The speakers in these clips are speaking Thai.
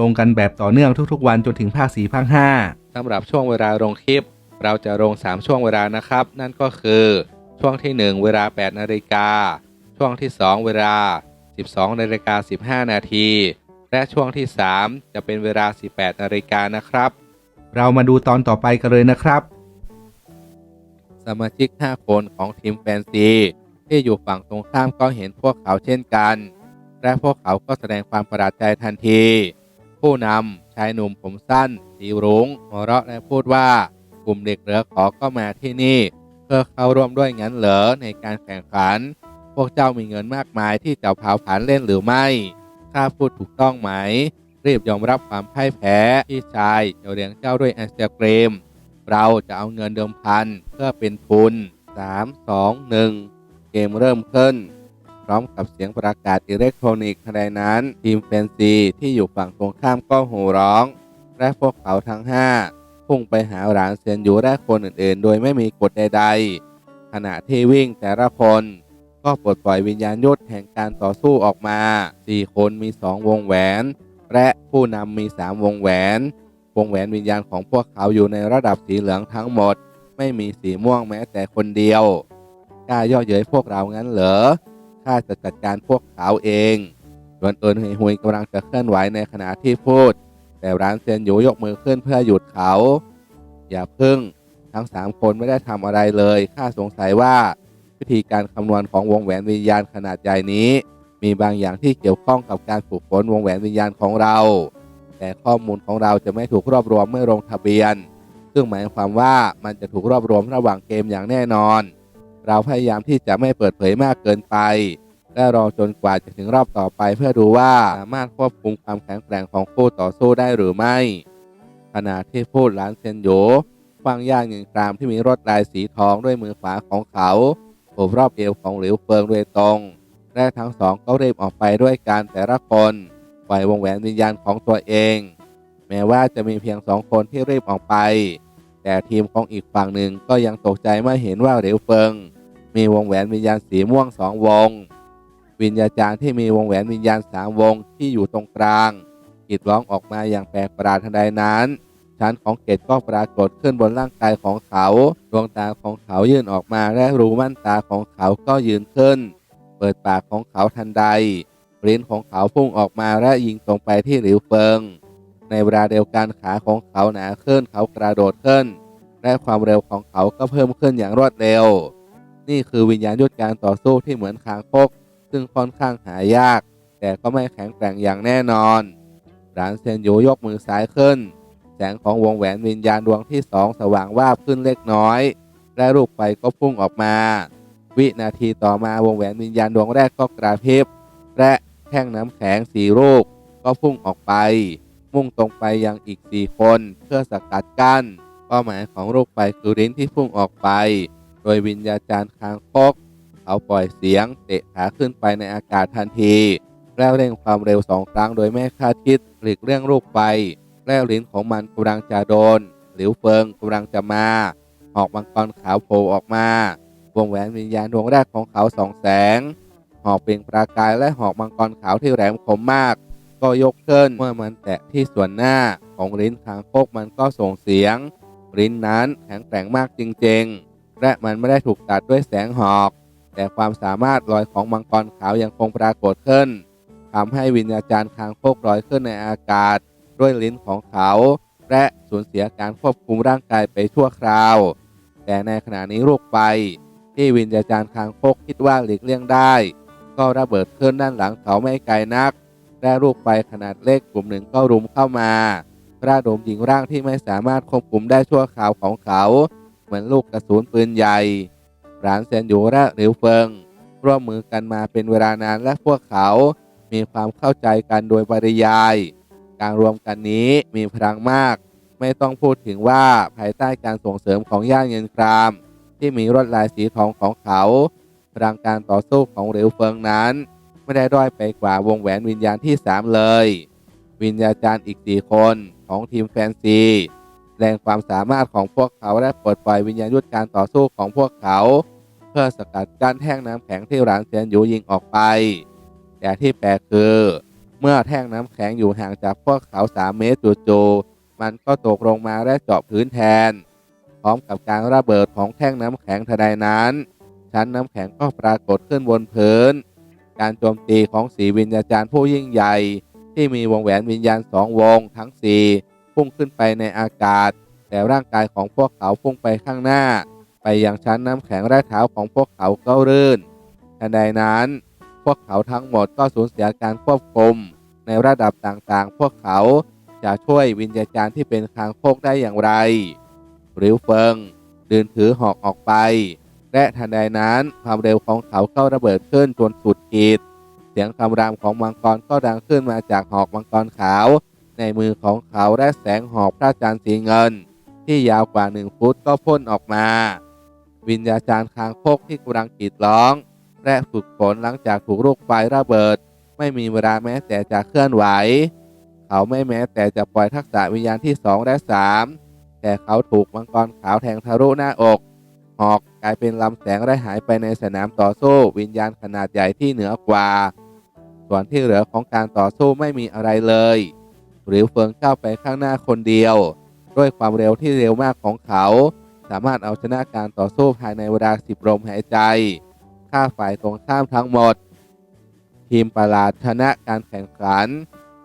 ลงกันแบบต่อเนื่องทุกๆ วันจนถึงภาค4ภาค5สำหรับช่วงเวลาลงคลิป เราจะลง 3 ช่วงเวลานะครับ นั่นก็คือช่วงที่ 1 เวลา 8 นาฬิกา ช่วงที่ 2 เวลา 12 นาฬิกา 15 นาที และช่วงที่ 3 จะเป็นเวลา 18 นาฬิกานะครับ เรามาดูตอนต่อไปกันเลยนะครับ สมาชิก 5 คนของทีมแฟนซีที่อยู่ฝั่งตรงข้ามก็เห็นพวกเขาเช่นกัน และพวกเขาก็แสดงความประหลาดใจทันที ผู้นำชายหนุ่มผมสั้น สีรุง้งหัวเราะและพูดว่า กลุ่มเด็กเหลือขอก็มาที่นี่ เพื่อเข้าร่วมด้วยงั้นเหรอในการแข่งขัน พวกเจ้ามีเงินมากมายที่จะเผาผลาญเล่นหรือไม่ข้าพูดถูกต้องไหม รีบยอมรับความพ่ายแพ้พี่ชายจะเลี้ยงเจ้าด้วยไอศกรีมเราจะเอาเงินเดิมพันเพื่อเป็นทุน 3 2 1 เกมเริ่มขึ้น พร้อมกับเสียงประกาศอิเล็กทรอนิกส์ทันใดนั้น ทีมแฟนซีที่อยู่ฝั่งตรงข้ามก็โห่ร้อง และพวกเขาทั้ง 5 พุ่งไปหาหลานเซียนอยู่และคนอื่นๆ โดยไม่มีกฎใด ๆ ขณะที่วิ่งแต่ละคน ก็ปลดปล่อยวิญญาณยุทธแห่งการต่อสู้ออกมา 4 คนมี 2 วงแหวน และผู้นำมี 3 วงแหวน วงแหวนวิญญาณของพวกเขาอยู่ในระดับสีเหลืองทั้งหมด ไม่มีสีม่วงแม้แต่คนเดียวกล้าย่อเย้ยพวกเรางั้นเหรอ ข้าจะจัดการพวกเขาเองดวนเอินฮุยกำลังจะเคลื่อนไหวในขณะที่พูด แต่ร้านเซียนหยูยกมือขึ้นเพื่อหยุดเขา อย่าพึ่ง ทั้งสามคนไม่ได้ทำอะไรเลยข้าสงสัยว่าวิธีการคำนวณของวงแหวนวิญญาณขนาดใหญ่นี้ มีบางอย่างที่เกี่ยวข้องกับการฝึกฝนวงแหวนวิญญาณของเรา แต่ข้อมูลของเราจะไม่ถูกรวบรวมเมื่อลงทะเบียน ซึ่งหมายความว่ามันจะถูกรวบรวมระหว่างเกมอย่างแน่นอน เราพยายามที่จะไม่เปิดเผยมากเกินไป และรอจนกว่าจะถึงรอบต่อไปเพื่อดูว่าสามารถควบคุมความแข็งแกร่งของคู่ต่อสู้ได้หรือไม่ ขณะที่พูดร้านเซนโยควางย่างหนึ่งกรามที่มีรวดลายสีทองด้วยมือขวาของเขาโอบรอบเอวของหลิวเฟิงโดยตรง และทั้งสองก็รีบออกไปด้วยกันแต่ละคนปล่อยวงแหวนวิญญาณของตัวเอง แม้ว่าจะมีเพียงสองคนที่รีบออกไป แต่ทีมของอีกฝั่งหนึ่งก็ยังตกใจเมื่อเห็นว่าเหลิวเฟิง มีวงแหวนวิญญาณสีม่วงสองวง วิญญาจารย์ที่มีวงแหวนวิญญาณสามวงที่อยู่ตรงกลางกรีดร้องออกมาอย่างแปลกประหลาดทันใดนั้น ชั้นของเกตก็ปรากฏขึ้นบนร่างกายของเขาดวงตาของเขายื่นออกมาและรูม่านตาของเขาก็ยืนขึ้น เปิดปากของเขาทันใดลิ้นของเขาพุ่งออกมาและยิงตรงไปที่หลิวเฟิง ในเวลาเดียวกันขาของเขาหนาขึ้นเขากระโดดขึ้น และความเร็วของเขาก็เพิ่มขึ้นอย่างรวดเร็ว นี่คือวิญญาณยุทธการต่อสู้ที่เหมือนคางคก ซึ่งค่อนข้างหายาก แต่ก็ไม่แข็งแกร่งอย่างแน่นอนหลานเซนโยยกมือซ้ายขึ้น แสงของวงแหวนวิญญาณดวงที่สองสว่างวาบขึ้นเล็กน้อย และลูกไฟก็พุ่งออกมา วินาทีต่อมาวงแหวนวิญญาณดวงแรกก็กระพริบและแท่งน้ำแข็งสีลูกก็พุ่งออกไป มุ่งตรงไปยังอีกสี่คนเพื่อสกัดกั้นเป้าหมายของลูกไฟคือลิ้นที่พุ่งออกไป โดยวิญญาจารย์คางคก เขาปล่อยเสียงเตะขาขึ้นไปในอากาศทันที แล้วเร่งความเร็วสองครั้งโดยไม่คาดคิดหลีกเลี่ยงลูกไฟแล้วลิ้นของมันกำลังจะโดน หลิวเฟิงกำลังจะมาหอกมังกรขาวโผล่ออกมาวงแหวนวิญญาณดวงแรกของเขาสองแสง หอกเปล่งประกายและหอกมังกรขาวที่แหลมคมมาก ก็ยกขึ้นเมื่อมันแตะที่ส่วนหน้าของลิ้นคางคกมันก็ส่งเสียงลิ้นนั้นแข็งแกร่งมากจริงๆ และมันไม่ได้ถูกตัดด้วยแสงหอก แต่ความสามารถลอยของมังกรขาวยังคงปรากฏขึ้นทำให้วิญญาจารย์คางคกลอยขึ้นในอากาศ ด้วยลิ้นของเขา และสูญเสียการควบคุมร่างกายไปชั่วคราว แต่ในขณะนี้ลูกไฟที่วิญญาจารย์คางคกคิดว่าหลีกเลี่ยงได้ ก็ระเบิดขึ้นด้านหลังเขาไม่ไกลนัก และลูกไฟขนาดเล็กกลุ่มหนึ่งก็รุมเข้ามาระดมยิงร่างที่ไม่สามารถควบคุมได้ชั่วคราวของเขา เหมือนลูกกระสุนปืนใหญ่ หลานเซนยูและหลิวเฟิง ร่วมมือกันมาเป็นเวลานานและพวกเขา มีความเข้าใจกันโดยปริยาย การรวมกันนี้มีพลังมาก ไม่ต้องพูดถึงว่าภายใต้การส่งเสริมของย่าเงินคราม ที่มีลวดลายสีทองของเขาพลังการต่อสู้ของเหลวเฟิงนั้น ไม่ได้ด้อยไปกว่าวงแหวนวิญญาณที่ 3 เลย วิญญาจารย์อีก 4 คนของทีมแฟนซีแสดงความสามารถของพวกเขาและปลดปล่อยวิญญาณยุทธการต่อสู้ของพวกเขา พื่อสกัดกั้นแท่งน้ำแข็งที่หลานเซียนหยูยิงออกไป แต่ที่แปลกคือ เมื่อแท่งน้ำแข็งอยู่ห่างจากพวกเขา3เมตรจู่ๆมันก็ตกลงมาและเจาะพื้นแทน พร้อมกับการระเบิดของแท่งน้ำแข็งทันใดนั้น ชั้นน้ำแข็งก็ปรากฏขึ้นบนพื้น การโจมตีของสีวิญญาจารย์ผู้ยิ่งใหญ่ ที่มีวงแหวนวิญญาณสองวงทั้งสี่พุ่งขึ้นไปในอากาศ แต่ร่างกายของพวกเขาพุ่งไปข้างหน้า ไปยังชั้นน้ำแข็งและเท้าของพวกเขาก็รื่นทันใดนั้น พวกเขาทั้งหมดก็สูญเสียการควบคุม ในระดับต่างๆ พวกเขาจะช่วยวิญญาจารย์ที่เป็นคางโคกได้อย่างไรหริวเฟิงเดินถือหอกออกไป และทันใดนั้นความเร็วของเขาก็ระเบิดขึ้นจนสุดขีด เสียงคำรามของมังกรก็ดังขึ้นมาจากหอกมังกรขาว ในมือของเขาและแสงหอกพระจันทร์สีเงิน ที่ยาวกว่าหนึ่งฟุตก็พ่นออกมา วิญญาจารย์คางคกที่กำลังกรีดร้อง และฝึกฝนหลังจากถูกลูกไฟระเบิด ไม่มีเวลาแม้แต่จะเคลื่อนไหว เขาไม่แม้แต่จะปล่อยทักษะวิญญาณที่สองและสามแต่เขาถูกมังกรขาวแทงทะลุหน้าอก หอกกลายเป็นลำแสงและหายไปในสนามต่อสู้วิญญาณขนาดใหญ่ที่เหนือกว่า ส่วนที่เหลือของการต่อสู้ไม่มีอะไรเลยหรือเฟิงก้าวไปข้างหน้าคนเดียว ด้วยความเร็วที่เร็วมากของเขา สามารถเอาชนะการต่อสู้ภายในเวลาสิบลมหายใจฆ่าฝ่ายตรงข้ามทั้งหมด ทีมประหลาดชนะการแข่งขัน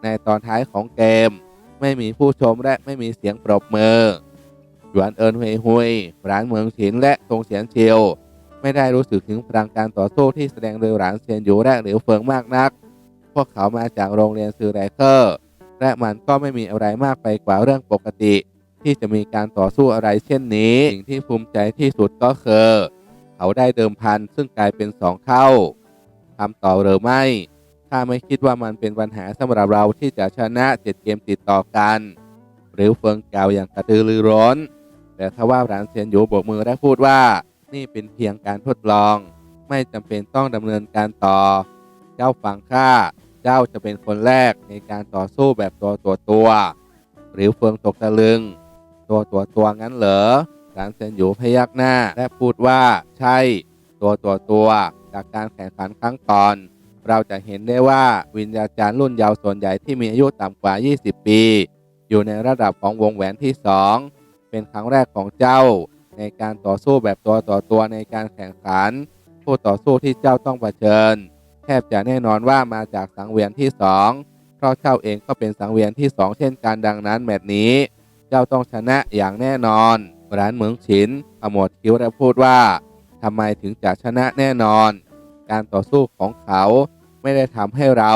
ในตอนท้ายของเกม ไม่มีผู้ชมและไม่มีเสียงปรบมือหยวนเอินเฮยฮุยร้านเมืองฉินและตงเฉียนเชียวไม่ได้รู้สึกถึงพลังการต่อสู้ที่แสดงโดยหลานเซียนหยูและหลียวเฟิงมากนัก พวกเขามาจากโรงเรียนซือไรเคอร์ และมันก็ไม่มีอะไรมากไปกว่าเรื่องปกติ ที่จะมีการต่อสู้อะไรเช่นนี้ สิ่งที่ภูมิใจที่สุดก็คือ เขาได้เดิมพันซึ่งกลายเป็นสองเท่าทำต่อหรือไม่ ถ้าไม่คิดว่ามันเป็นปัญหาสำหรับเราที่จะชนะเจ็ดเกมติดต่อกัน หรือเฟิงกล่าวอย่างกระตือรือร้น แต่ทว่าหลานเซียนหยูโบกมือและพูดว่า นี่เป็นเพียงการทดลอง ไม่จำเป็นต้องดำเนินการต่อ เจ้าฟังข้าเจ้าจะเป็นคนแรกในการต่อสู้แบบตัวตัวตัว หรือเฟืองตกตะลึง ตัวตัวตัวงั้นเหรอหลานเซียนหยูพยักหน้า และพูดว่า ใช่ ตัวตัวตัว จากการแข่งขันครั้งก่อน เราจะเห็นได้ว่าวิญญาจารย์รุ่นเยาว์ส่วนใหญ่ที่มีอายุต่ำกว่า 20 ปี อยู่ในระดับของวงแหวนที่ 2 เป็นครั้งแรกของเจ้า ในการต่อสู้แบบตัวต่อตัวในการแข่งขัน ผู้ต่อสู้ที่เจ้าต้องเผชิญ แทบจะแน่นอนว่ามาจากสังเวียนที่ 2 เพราะเจ้าเองก็เป็นสังเวียนที่ 2 เช่นกันดังนั้นแมตช์นี้ เจ้าต้องชนะอย่างแน่นอน ร้านเหมืองฉินขมวดคิ้วและพูดว่าทำไมถึงจะชนะแน่นอน การต่อสู้ของเขาไม่ได้ทำให้เรา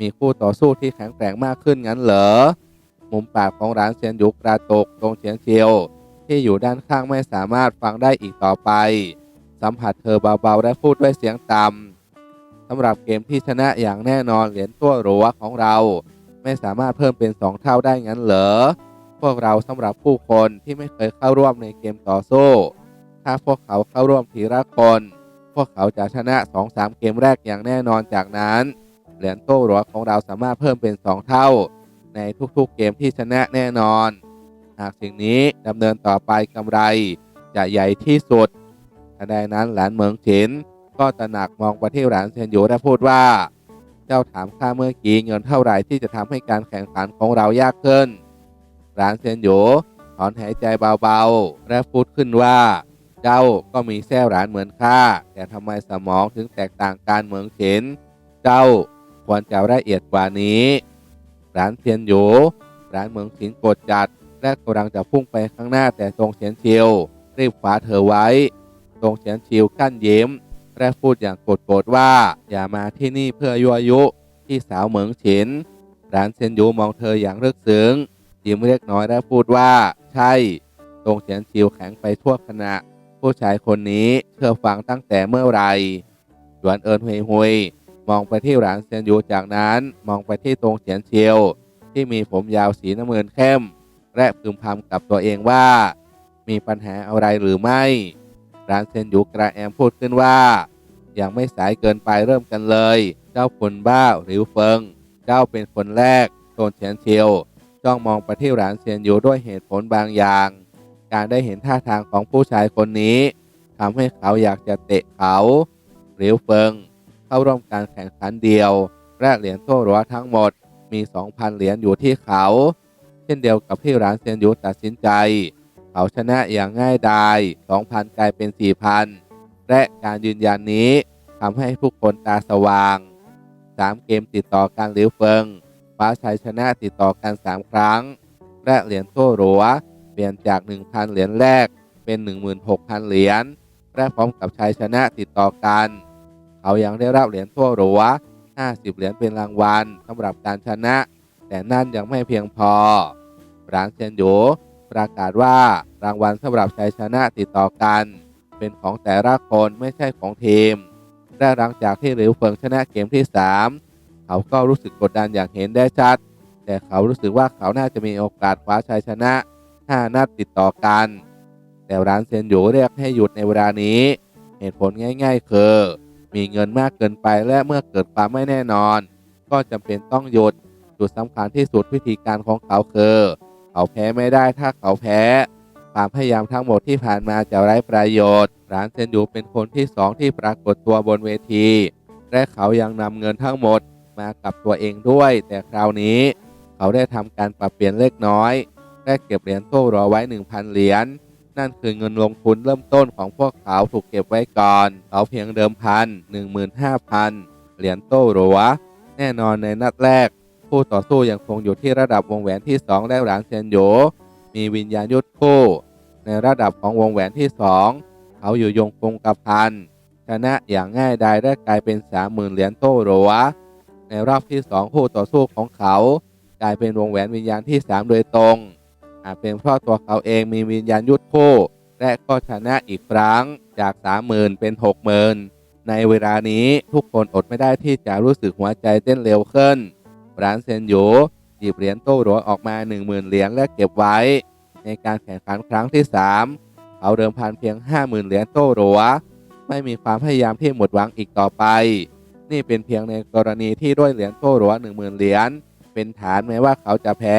มีคู่ต่อสู้ที่แข็งแกร่งมากขึ้นงั้นเหรอ มุมปากของร้านเซียนยุกกระตกตรงเฉียงเชียว ที่อยู่ด้านข้างไม่สามารถฟังได้อีกต่อไป สัมผัสเธอเบาๆและพูดด้วยเสียงต่ำสำหรับเกมที่ชนะอย่างแน่นอนเหรียญตัวหรัวของเรา ไม่สามารถเพิ่มเป็น 2 เท่าได้งั้นเหรอ พวกเราสำหรับผู้คนที่ไม่เคยเข้าร่วมในเกมต่อสู้ ถ้าพวกเขาเข้าร่วมทีละคน พวกเขาจะชนะ 2-3 เกมแรกอย่างแน่นอนจากนั้น เหรียญโต้หรัวของเราสามารถเพิ่มเป็น 2 เท่า ในทุกๆเกมที่ชนะแน่นอน หากสิ่งนี้ดำเนินต่อไปกำไร จะใหญ่ที่สุดทันใดนั้นหลานเหมิงฉิน ก็ตระหนักมองไปที่หลานเซียนหยูและพูดว่า เจ้าถามข้าเมื่อกี้เงินเท่าไหร่ที่จะทำให้การแข่งขันของเรายากขึ้น หลานเซียนหยูถอนหายใจเบาๆ และพูดขึ้นว่า เจ้าก็มีแท้หลานเหมือนข้าแต่ทำไมสมองถึงแตกต่างกันเหมืองฉินเจ้าควรจะละเอียดกว่านี้ร้านเทียนหยูร้านเหมืองฉินกดจัด และกำลังจะพุ่งไปข้างหน้าแต่ตรงเฉียนเชียวรีบขวาเธอไว้ตรงเฉียนชิวกั้นยิ้มและพูดอย่างโกรธๆว่า อย่ามาที่นี่เพื่อยั่วยุ ที่สาวเหมืองฉินร้านเซียนหยูมองเธออย่างเลึกซึ้ง ยิ้มเล็กน้อยและพูดว่า ใช่ตรงเฉียนชิวแข็งไปทั่วคณะ ผู้ชายคนนี้เชื่อฟังตั้งแต่เมื่อไหรหยวนเอินฮุยฮุยมองไปที่หลานเซียนหยูจากนั้นมองไปที่ตรงเฉียนเชียว ที่มีผมยาวสีน้ำเงินเข้ม และพึมพำกับตัวเองว่า มีปัญหาอะไรหรือไม่ร้านเซียนยูกระแอมพูดขึ้นว่ายังไม่สายเกินไปเริ่มกันเลย เจ้าคนบ้าหรือเฟิง เจ้าเป็นคนแรกโซนเฉียนเชียว จ้องมองไปที่หลานเซียนอยู่ด้วยเหตุผลบางอย่าง การได้เห็นท่าทางของผู้ชายคนนี้ทำให้เขาอยากจะเตะเขาหลิวเฟิง เข้าร่วมการแข่งขันเดียวและเหรียญโต้รั้วทั้งหมดมี 2,000 เหรียญอยู่ที่เขา เช่นเดียวกับที่หลานเซียนยูตัดสินใจ เขาชนะอย่างง่ายดาย2,000 กลายเป็น 4,000 และการยืนยันนี้ทำให้ผู้คนตาสว่าง 3 เกมติดต่อกันหลิวเฟิง คว้าชัยชนะติดต่อกัน 3 ครั้ง และเหรียญโต้รั้วเปลี่ยนจาก 1,000 เหรียญแรกเป็น 16,000 เหรียญและพร้อมกับชัยชนะติดต่อกัน เขายังได้รับเหรียญโต้รั้ว50 เหรียญเป็นรางวัลสำหรับการชนะ แต่นั่นยังไม่เพียงพอหลานเซียนโยประกาศว่ารางวัลสำหรับชัยชนะติดต่อกัน เป็นของแต่ละคนไม่ใช่ของทีม และหลังจากที่หลิวเฟิงชนะเกมที่ 3 เขาก็รู้สึกกดดันอย่างเห็นได้ชัด แต่เขารู้สึกว่าเขาน่าจะมีโอกาสคว้าชัยชนะ 5 นัดติดต่อกัน แต่ร้านเซนโหยเรียกให้หยุดในเวลานี้ เหตุผลง่าย ๆ คือ มีเงินมากเกินไปและเมื่อเกิดความไม่แน่นอน ก็จำเป็นต้องหยุดจุดสำคัญที่สุดวิธีการของเขาคือเขาแพ้ไม่ได้ถ้าเขาแพ้ ความพยายามทั้งหมดที่ผ่านมาจะไร้ประโยชน์ร้านเซนยูเป็นคนที่สองที่ปรากฏตัวบนเวที และเขายังนำเงินทั้งหมด มากับตัวเองด้วย แต่คราวนี้เขาได้ทำการปรับเปลี่ยนเล็กน้อยและเก็บเหรียญโต้รอไว้ 1,000 เหรียญนั่นคือเงินลงทุนเริ่มต้นของพวกเขาถูกเก็บไว้ก่อน เขาเพียงเดิมพัน15,000 เหรียญโต้รัว แน่นอนในนัดแรก ผู้ต่อสู้ยังคงอยู่ที่ระดับวงแหวนที่ 2 และหลานเซียนโหยมีวิญญาณยุทธคู่ ในระดับของวงแหวนที่ 2 เขาอยู่ยงคงกระพันชนะอย่างง่ายดายได้กลายเป็น30,000เหรียญโต้รัว ในรอบที่ 2 คู่ต่อสู้ของเขา กลายเป็นวงแหวนวิญญาณที่ 3 โดยตรง อาจเป็นเพราะตัวเขาเองมีวิญญาณยุทธคู่ และก็ชนะอีกครั้งจาก 30,000 เป็น 60,000 ในเวลานี้ทุกคนอดไม่ได้ที่จะรู้สึกหัวใจเต้นเร็วขึ้นร้านเซนโยหยิบเหรียญโต้หรัวออกมา 10,000 เหรียญและเก็บไว้ ในการแข่งขันครั้งที่ 3 เขาเดิมพันเพียง 50,000 เหรียญโต้หรัวไม่มีความพยายามที่หมดหวังอีกต่อไป นี่เป็นเพียงในกรณีที่ด้วยเหรียญโต้หรัว10,000เหรียญเป็นฐานแม้ว่าเขาจะแพ้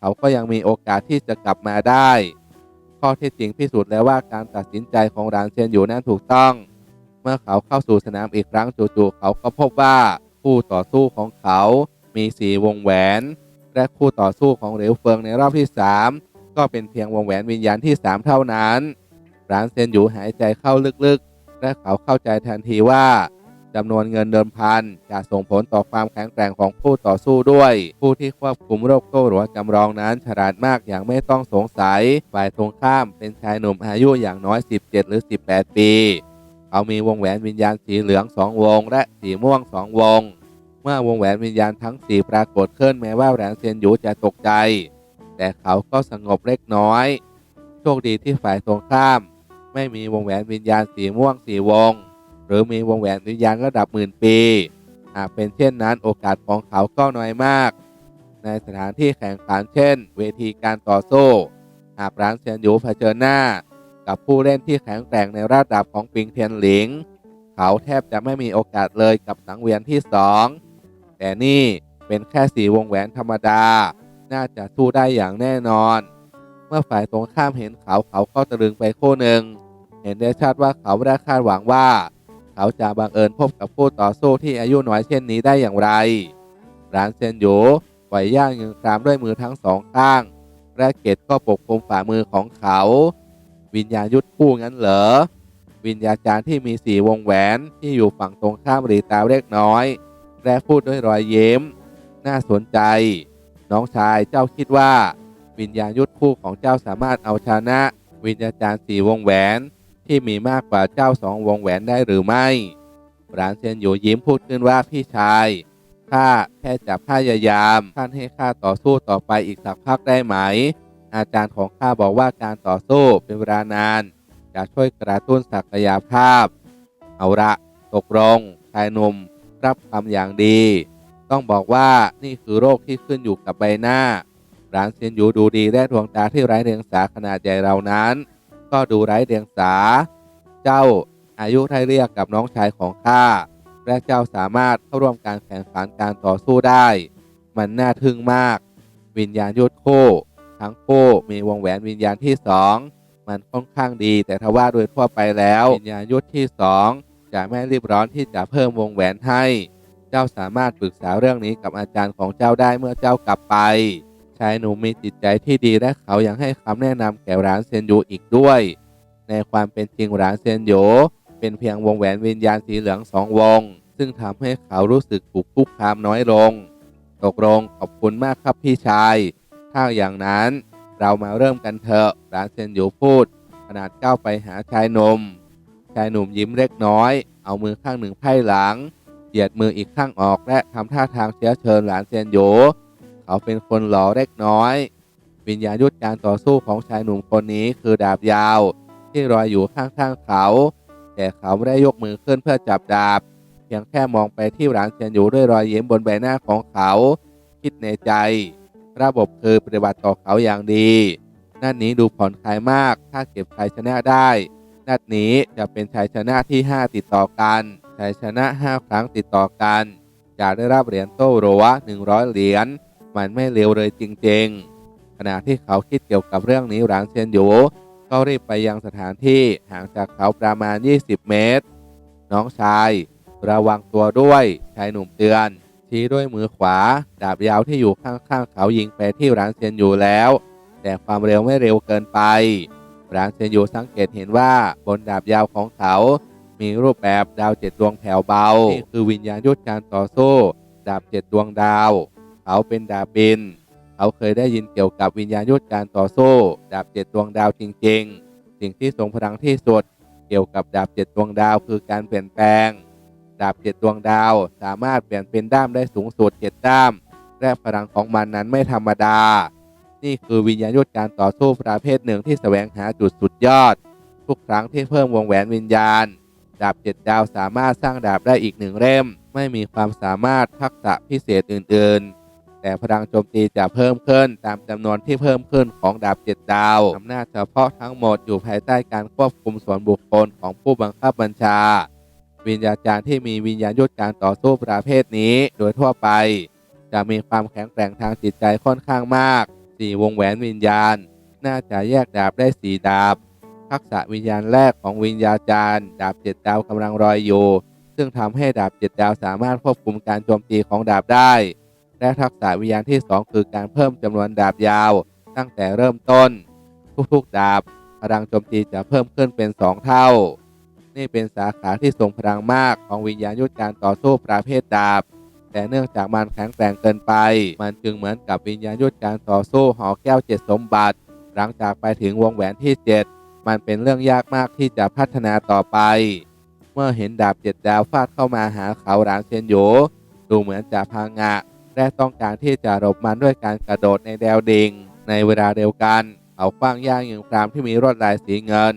เขาก็ยังมีโอกาสที่จะกลับมาได้ ข้อเท็จจริงพิสูจน์แล้วว่าการตัดสินใจของรานเซียนอยู่นั้นถูกต้อง เมื่อเขาเข้าสู่สนามอีกครั้งจู่ๆเขาก็พบว่าคู่ต่อสู้ของเขามีสีวงแหวน และคู่ต่อสู้ของเหลวเฟิงในรอบที่ 3 ก็เป็นเพียงวงแหวนวิญญาณที่ 3 เท่านั้นรานเซียนอยู่หายใจเข้าลึกๆ และเขาเข้าใจทันทีว่า จำนวนเงินเดิมพันจะส่งผลต่อความแข็งแกร่งของผู้ต่อสู้ด้วย ผู้ที่ควบคุมโรคโต้หรัวจำลองนั้น ฉลาดมากอย่างไม่ต้องสงสัย ฝ่ายตรงข้ามเป็นชายหนุ่มอายุอย่างน้อย 17 หรือ 18 ปีเขามีวงแหวนวิญญาณสีเหลือง 2 วง และสีม่วง 2 วง เมื่อวงแหวนวิญญาณทั้ง 4 ปรากฏขึ้นแม้ว่าแหวนเซียนหยูจะตกใจ แต่เขาก็สงบเล็กน้อย โชคดีที่ฝ่ายตรงข้าม ไม่มีวงแหวนวิญญาณสีม่วงสีวง หรือมีวงแหวนวิญญาณระดับหมื่นปี หากเป็นเช่นนั้นโอกาสของเขาก็น้อยมาก ในสถานที่แข่งขันเช่น เวทีการต่อสู้ หากร้านเซียนยูเผชิญหน้า กับผู้เล่นที่แข็งแกร่งในระดับของปิงเทียนหลิง เขาแทบจะไม่มีโอกาสเลยกับสังเวียนที่สองแต่นี่เป็นแค่สีวงแหวนธรรมดา น่าจะสู้ได้อย่างแน่นอน เมื่อฝ่ายตรงข้ามเห็นเขาเขาก็ตะลึงไปคู่หนึ่ง เห็นได้ชัดว่าเขาไม่ได้คาดหวังว่า เขาจะบังเอิญพบกับผู้ต่อสู้ที่อายุน้อยเช่นนี้ได้อย่างไร ร้านเซนโยปล่อยย่างยิงครามด้วยมือทั้งสองข้างและเกตก็ปกคลุมฝ่ามือของเขา วิญญาณยุทธคู่งั้นเหรอ วิญญาจารย์ที่มีสีวงแหวนที่อยู่ฝั่งตรงข้ามหรีตาเล็กน้อย และพูดด้วยรอยยิ้ม น่าสนใจ น้องชายเจ้าคิดว่า วิญญาณยุทธคู่ของเจ้าสามารถเอาชนะ วิญญาจารย์สีวงแหวน ที่มีมากกว่าเจ้าสองวงแหวนได้หรือไม่ร้านเซียนอยู่ยิ้มพูดขึ้นว่าพี่ชายข้าแค่จะพยายามท่านให้ข้าต่อสู้ต่อไปอีกสักพักได้ไหม อาจารย์ของข้าบอกว่าการต่อสู้เป็นเวลานาน จะช่วยกระตุ้นศักยภาพ เอาละตกลงชายหนุ่มรับคำอย่างดี ต้องบอกว่านี่คือโรคที่ขึ้นอยู่กับใบหน้าหลานเซียนหยูดูดีและดวงตาที่ไร้เดียงสาขนาดใหญ่เหล่านั้น ก็ดูไร้เดียงสา เจ้าอายุไทเรียกกับน้องชายของข้า และเจ้าสามารถเข้าร่วมการแข่งขันการต่อสู้ได้ มันน่าทึ่งมาก วิญญาณยุทธคู่ทั้งคู่มีวงแหวนวิญญาณที่สองมันค่อนข้างดีแต่ทว่าโดยทั่วไปแล้ว วิญญาณยุทธที่สองจะไม่รีบร้อนที่จะเพิ่มวงแหวนให้ เจ้าสามารถปรึกษาเรื่องนี้กับอาจารย์ของเจ้าได้เมื่อเจ้ากลับไป ชายหนุ่มมีจิตใจที่ดีและเขายังให้คำแนะนำแก่ร้านเซนยูอีกด้วย ในความเป็นจริงร้านเซนโยเป็นเพียงวงแหวนวิญญาณสีเหลืองสองวง ซึ่งทำให้เขารู้สึกถูกคุกคามน้อยลง ตกลงขอบคุณมากครับพี่ชาย ถ้าอย่างนั้นเรามาเริ่มกันเถอะร้านเซนโยพูด ขนาดก้าวไปหาชายหนุ่มชายหนุ่มยิ้มเล็กน้อย เอามือข้างหนึ่งไพ่หลังเหยียดมืออีกข้างออกและทำท่าทางเชื้อเชิญหลานเซียนโย เขาเป็นคนหล่อเล็กน้อย วิญญาณยุทธการต่อสู้ของชายหนุ่มคนนี้คือดาบยาว ที่ลอยอยู่ข้างๆเขา แต่เขาไม่ได้ยกมือขึ้นเพื่อจับดาบ เพียงแค่มองไปที่หลานเซียนโยด้วยรอยยิ้มบนใบหน้าของเขา คิดในใจ ระบบคือปฏิบัติต่อเขาอย่างดี นัดนี้ดูผ่อนคลายมากถ้าเก็บชัยชนะได้ นัดนี้จะเป็นชัยชนะที่ 5 ติดต่อกันชัยชนะ 5 ครั้งติดต่อกันจะได้รับเหรียญโต้รัว100 เหรียญ มันไม่เร็วเลยจริง ๆ ขณะที่เขาคิดเกี่ยวกับเรื่องนี้หลานเซียนโยก็รีบไปยังสถานที่ห่างจากเขาประมาณ 20 เมตร น้องชาย ระวังตัวด้วยชายหนุ่มเตือน ชี้ด้วยมือขวา ดาบยาวที่อยู่ข้างๆเขายิงไปที่ร้านเซียนอยู่แล้ว แต่ความเร็วไม่เร็วเกินไปร้านเซียนอยู่สังเกตเห็นว่าบนดาบยาวของเขา มีรูปแบบดาวเจ็ดดวงแผ่วเบานี่คือวิญญาณยุทธการต่อสู้ ดาบเจ็ดดวงดาว เขาเป็นดาบบิน เขาเคยได้ยินเกี่ยวกับวิญญาณยุทธการต่อสู้ดาบเจ็ดดวงดาวจริงๆ สิ่งที่ทรงพลังที่สุด เกี่ยวกับดาบเจ็ดดวงดาวคือการเปลี่ยนแปลง ดาบเจ็ดดวงดาวสามารถเปลี่ยนเป็นด้ามได้สูงสุดเจ็ดด้าม และพลังของมันนั้นไม่ธรรมดา นี่คือวิญญาณยุทธการต่อสู้ประเภทหนึ่งที่แสวงหาจุดสุดยอด ทุกครั้งที่เพิ่มวงแหวนวิญญาณดาบเจ็ดดาวสามารถสร้างดาบได้อีกหนึ่งเล่ม ไม่มีความสามารถทักษะพิเศษอื่น ๆ แต่พลังโจมตีจะเพิ่มขึ้น ตามจำนวนที่เพิ่มขึ้นของดาบเจ็ดดาวอำนาจเฉพาะทั้งหมดอยู่ภายใต้การควบคุมส่วนบุคคลของผู้บังคับบัญชา วิญญาจารย์ที่มีวิญญาณยุทธการต่อสู้ประเภทนี้โดยทั่วไป จะมีความแข็งแกร่งทางจิตใจค่อนข้างมากสี่วงแหวนวิญญาณ น่าจะแยกดาบได้สี่ดาบ ทักษะวิญญาณแรกของวิญญาจารย์ ดาบเจ็ดดาวกำลังรอยอยู่ ซึ่งทำให้ดาบเจ็ดดาวสามารถควบคุมการโจมตีของดาบได้ และทักษะวิญญาณที่สองคือการเพิ่มจำนวนดาบยาว ตั้งแต่เริ่มต้น ทุกๆ ดาบ พลังโจมตีจะเพิ่มขึ้นเป็นสองเท่า นี่เป็นสาขาที่ทรงพลังมากของวิญญาณยุทธการต่อสู้ประเภทดาบ แต่เนื่องจากมันแข็งแกร่งเกินไป มันจึงเหมือนกับวิญญาณยุทธการต่อสู้หอแก้วเจ็ดสมบัติ หลังจากไปถึงวงแหวนที่เจ็ดมันเป็นเรื่องยากมากที่จะพัฒนาต่อไป เมื่อเห็นดาบเจ็ดดาวฟาดเข้ามาหาเขาหลานเซียนโยดูเหมือนจะพังงะ และต้องการที่จะหลบมันด้วยการกระโดดในแนวดิ่ง ในเวลาเดียวกันเขาคว้างย่างยิงพรามที่มีลวดลายสีเงิน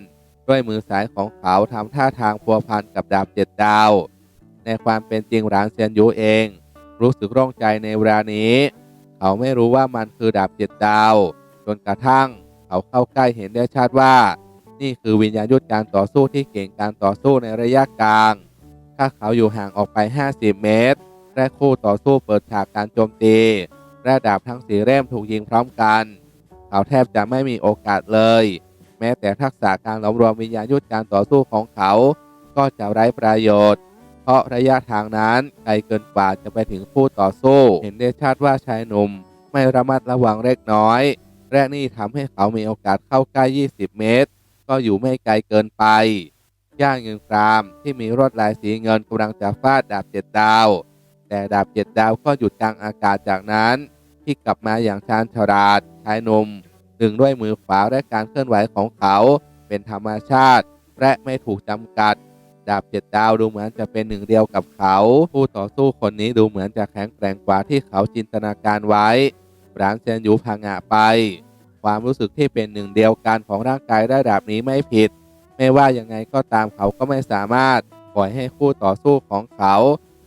ด้วยมือซ้ายของเขาทำท่าทางพัวพันกับดาบเจ็ดดาว ในความเป็นจริงหลานเซียนยูเอง รู้สึกร่องใจในเวลานี้ เขาไม่รู้ว่ามันคือดาบเจ็ดดาวจนกระทั่งเขาเข้าใกล้เห็นได้ชัดว่า นี่คือวิญญาณยุทธการต่อสู้ที่เก่งการต่อสู้ในระยะกลาง ถ้าเขาอยู่ห่างออกไป 50 เมตร และคู่ต่อสู้เปิดฉากการโจมตีและดาบทั้งสีเล่มถูกยิงพร้อมกัน เขาแทบจะไม่มีโอกาสเลย แม้แต่ทักษะการหลอมรวมวิญญาณยุทธการต่อสู้ของเขา ก็จะไร้ประโยชน์ เพราะระยะทางนั้นไกลเกินกว่าจะไปถึงคู่ต่อสู้ เห็นได้ชัดว่าชายหนุ่ม ไม่ระมัดระวังเล็กน้อยและนี่ทำให้เขามีโอกาสเข้าใกล้ 20 เมตร ก็อยู่ไม่ไกลเกินไปย่างเงินกรามที่มีรวดลายสีเงินกำลังจะฟาดดาบเจ็ดดาว แต่ดาบเจ็ดดาวก็หยุดกลางอากาศจากนั้นที่กลับมาอย่างชาญฉลาดชายหนุ่มดึงด้วยมือขวาและการเคลื่อนไหวของเขาเป็นธรรมชาติ และไม่ถูกจำกัด ดาบเจ็ดดาวดูเหมือนจะเป็นหนึ่งเดียวกับเขาผู้ต่อสู้คนนี้ดูเหมือนจะแข็งแกร่งกว่าที่เขาจินตนาการไว้ร้านเซียนหยูพังงะไป ความรู้สึกที่เป็นหนึ่งเดียวกันของร่างกายระดับนี้ไม่ผิด ไม่ว่ายังไงก็ตามเขาก็ไม่สามารถปล่อยให้คู่ต่อสู้ของเขา